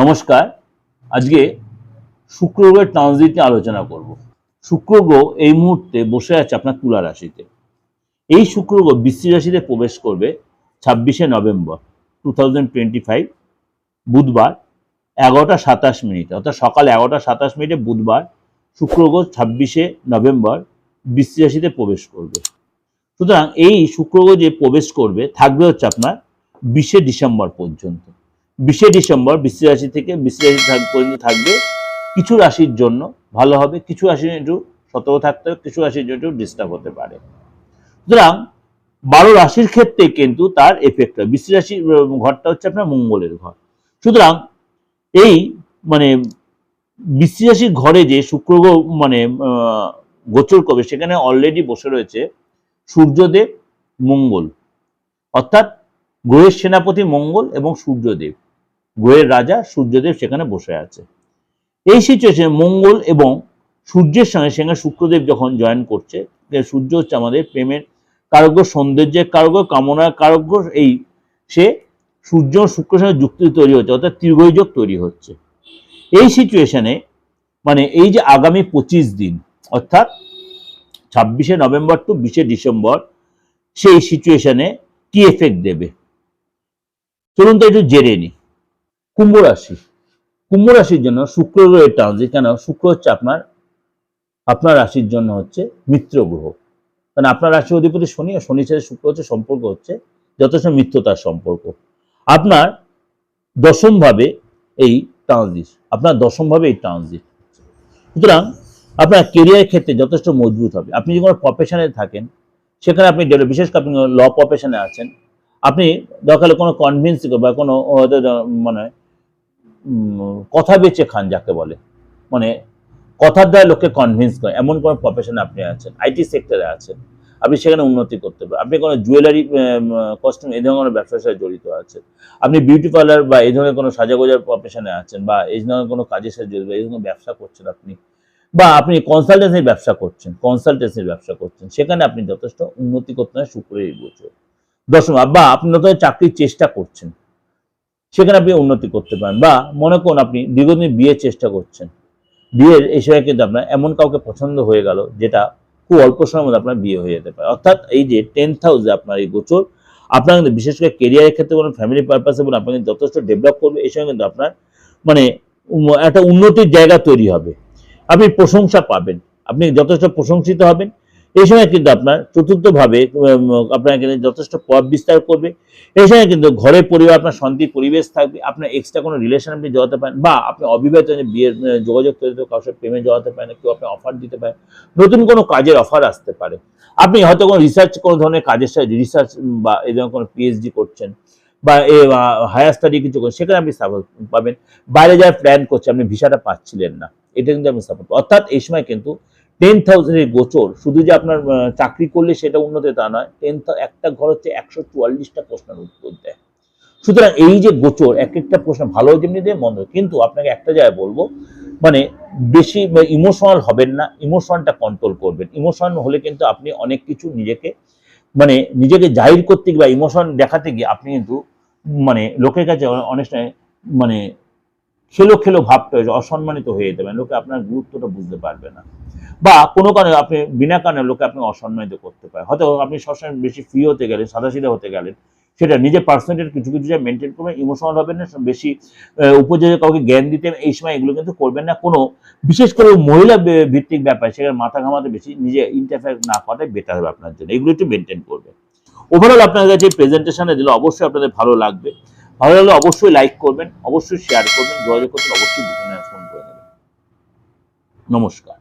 নমস্কার, আজকে শুক্র গ্রহের ট্রানজিট নিয়ে আলোচনা করব। শুক্র গ্রহ এই মুহূর্তে বসে আছে আপনার তুলা রাশিতে। এই শুক্র গ্রহ বৃশ্চিক রাশিতে প্রবেশ করবে ছাব্বিশে নভেম্বর টু বুধবার এগারোটা সাতাশ মিনিটে। অর্থাৎ সকাল এগারোটা সাতাশ মিনিটে বুধবার শুক্র গ্রহ ছাব্বিশে নভেম্বর বৃশ্চিক রাশিতে প্রবেশ করবে। সুতরাং এই শুক্র গ্রহ যে প্রবেশ করবে থাকবে হচ্ছে আপনার বিশে ডিসেম্বর পর্যন্ত। বিশে ডিসেম্বর বৃশ্চিক রাশি থেকে বৃশ্চিক রাশি পর্যন্ত থাকবে। কিছু রাশির জন্য ভালো হবে, কিছু রাশির একটু সতর্ক থাকতে হবে, কিছু রাশির জন্য একটু ডিস্টার্ব হতে পারে। সুতরাং বারো রাশির ক্ষেত্রে কিন্তু তার এফেক্ট হয়। বৃশ্চিক রাশির ঘরটা হচ্ছে আপনার মঙ্গলের ঘর। সুতরাং এই মানে বৃশ্চিক রাশির ঘরে যে শুক্র মানে গোচর করবে, সেখানে অলরেডি বসে রয়েছে সূর্যদেব, মঙ্গল। অর্থাৎ গ্রহের সেনাপতি মঙ্গল এবং সূর্যদেব। গ্রহের রাজা সূর্যদেব সেখানে বসে আছে। এই সিচুয়েশনে মঙ্গল এবং সূর্যের সঙ্গে সেখানে শুক্রদেব যখন জয়েন করছে সূর্য হচ্ছে আমাদের প্রেমের কারগ্য, সৌন্দর্যের কারগ্য, কামনার কারগ্য, এই সে সূর্য শুক্রের সঙ্গে যুক্তি তৈরি হচ্ছে, অর্থাৎ তীর্ঘযোগ তৈরি হচ্ছে। এই সিচুয়েশনে মানে এই যে আগামী পঁচিশ দিন, অর্থাৎ ছাব্বিশে নভেম্বর টু বিশে ডিসেম্বর, সেই সিচুয়েশনে কি এফেক্ট দেবে? চলুন তো একটু জেনে নি। কুম্ভ রাশি। কুম্ভ রাশির জন্য শুক্র গ্রহের ট্রানজিট কেন? শুক্র হচ্ছে আপনার আপনার রাশির জন্য হচ্ছে মিত্র গ্রহ। কারণ আপনার রাশি অধিপতি শনি, আর শনি সাথে শুক্র হচ্ছে সম্পর্ক হচ্ছে যথেষ্ট মিত্রতার সম্পর্ক। আপনার দশম ভাবে এই ট্রানজিট আপনার দশম ভাবে এই ট্রানজিট সুতরাং আপনার কেরিয়ার ক্ষেত্রে যথেষ্ট মজবুত হবে। আপনি যে কোনো প্রফেশনে থাকেন, সেখানে আপনি বিশেষ করে আপনি ল প্রফেশনে আছেন, আপনি দরকার কোনো কনভিন্স বা কোনো মানে কথা বেচে খান যাকে বলে। মানে কথার দ্বারা লোককে কনভিন্স করে এমন কোনো প্রফেশনে আপনি আছেন আইটি সেক্টরে আছেন, আপনি সেখানে উন্নতি করতে পারেন। আপনি কোনো জুয়েলারি কস্টিউম এই ধরনের ব্যবসার সাথে জড়িত আছেন। আপনি বিউটি পার্লার বা এই ধরনের কোনো সাজাগোজার প্রফেশনে আছেন বা এই ধরনের কোনো কাজের সাথে জড়িত, এই ধরনের ব্যবসা করছেন আপনি বা আপনি কনসালটেন্সির ব্যবসা করছেন কনসালটেন্সির ব্যবসা করছেন, সেখানে আপনি যথেষ্ট উন্নতি করতে হয় শুক্রের গোচর দশম বা আপনি নতুন চাকরির চেষ্টা করছেন সেখানে আপনি উন্নতি করতে পারেন। বা মনে করুন আপনি দীর্ঘদিন বিয়ের চেষ্টা করছেন। বিয়ের এই সময় কিন্তু আপনার এমন কাউকে পছন্দ হয়ে গেল যেটা খুব অল্প সময়ের মধ্যে আপনার বিয়ে হয়ে যেতে পারে। অর্থাৎ এই যে টেন্থ হাউসে আপনার এই গোচর, আপনার কিন্তু বিশেষ করে কেরিয়ারের ক্ষেত্রে বলুন ফ্যামিলি পারপাসে বলুন আপনাকে যথেষ্ট ডেভেলপ করবে। এই সময় কিন্তু আপনার মানে একটা উন্নতির জায়গা তৈরি হবে। আপনি প্রশংসা পাবেন। আপনি যথেষ্ট প্রশংসিত হবেন। এই সময় কিন্তু আপনার চতুর্থভাবে আপনার কিন্তু যথেষ্ট প্রভাব বিস্তার করবে। এই সময় কিন্তু ঘরের পরিবার, আপনার শান্তির পরিবেশ থাকবে। আপনার এক্সট্রা কোনো রিলেশন আপনি জড়াতে পারেন বা আপনি অবিবাহিত বিয়ের যোগাযোগ করে কারোর সাথে প্রেমে জড়াতে পারেন, কেউ আপনি অফার দিতে পারেন নতুন কোনো কাজের অফার আসতে পারে। আপনি হয়তো কোনো রিসার্চ কোনো ধরনের কাজের সাথে রিসার্চ বা এই ধরনের কোনো পিএইচডি করছেন বা এ হায়ার স্টাডি কিছু করছেন, সেখানে আপনি সাপোর্ট পাবেন। বাইরে যাওয়ার প্ল্যান করছে, আপনি ভিসাটা পাচ্ছিলেন না। এটা কিন্তু আপনি সাপোর্ট অর্থাৎ এই সময় কিন্তু টেন থাউজেন্ডের গোচর। শুধু যে আপনার চাকরি করলে সেটা উন্নতি তা নয় টেন একটা ঘর হচ্ছে একশো চুয়াল্লিশটা প্রশ্নের উত্তর দেয়। সুতরাং এই যে গোচর এক একটা প্রশ্ন ভালো যেমনি দেয় মন্দ কিন্তু আপনাকে একটা জায়গায় বলব মানে বেশি ইমোশনাল হবেন না ইমোশনটা কন্ট্রোল করবেন। ইমোশন হলে কিন্তু আপনি অনেক কিছু নিজেকে মানে নিজেকে জাহির করতে গিয়ে বা ইমোশন দেখাতে গিয়ে আপনি কিন্তু মানে লোকের কাছে অনেক মানে খেলো খেলো যায়, অসম্মানিত হয়ে যেতে পারেন লোকে আপনার গুরুত্বটা বুঝতে পারবে না। বা কোনো কারণে আপনি, বিনা কারণে লোকে আপনি অসম্মানিত করতে পারে। হয়তো আপনি সবসময় বেশি ফ্রি হতে গেলেন, সাদাসিধা হতে গেলেন, সেটা নিজের পার্সোনালিটির কিছু কিছু যা মেনটেন করবেন ইমোশনাল হবেন না বেশি উপযোগী কাউকে জ্ঞান দিতে এই সময় এগুলো কিন্তু করবেন না। কোনো বিশেষ করে মহিলা ভিত্তিক ব্যাপার, সেখানে মাথা ঘামাতে বেশি নিজে ইন্টারফেয়ার না করাটাই বেটার হবে আপনার জন্য। এগুলো একটু মেনটেন করবে ওভারঅল আপনাদের কাছে প্রেজেন্টেশনে দিলে অবশ্যই আপনাদের ভালো লাগবে। ভালো লাগলে অবশ্যই লাইক করবেন, অবশ্যই শেয়ার করবেন, যোগাযোগ করতে অবশ্যই ফোন করে নেবেন। নমস্কার।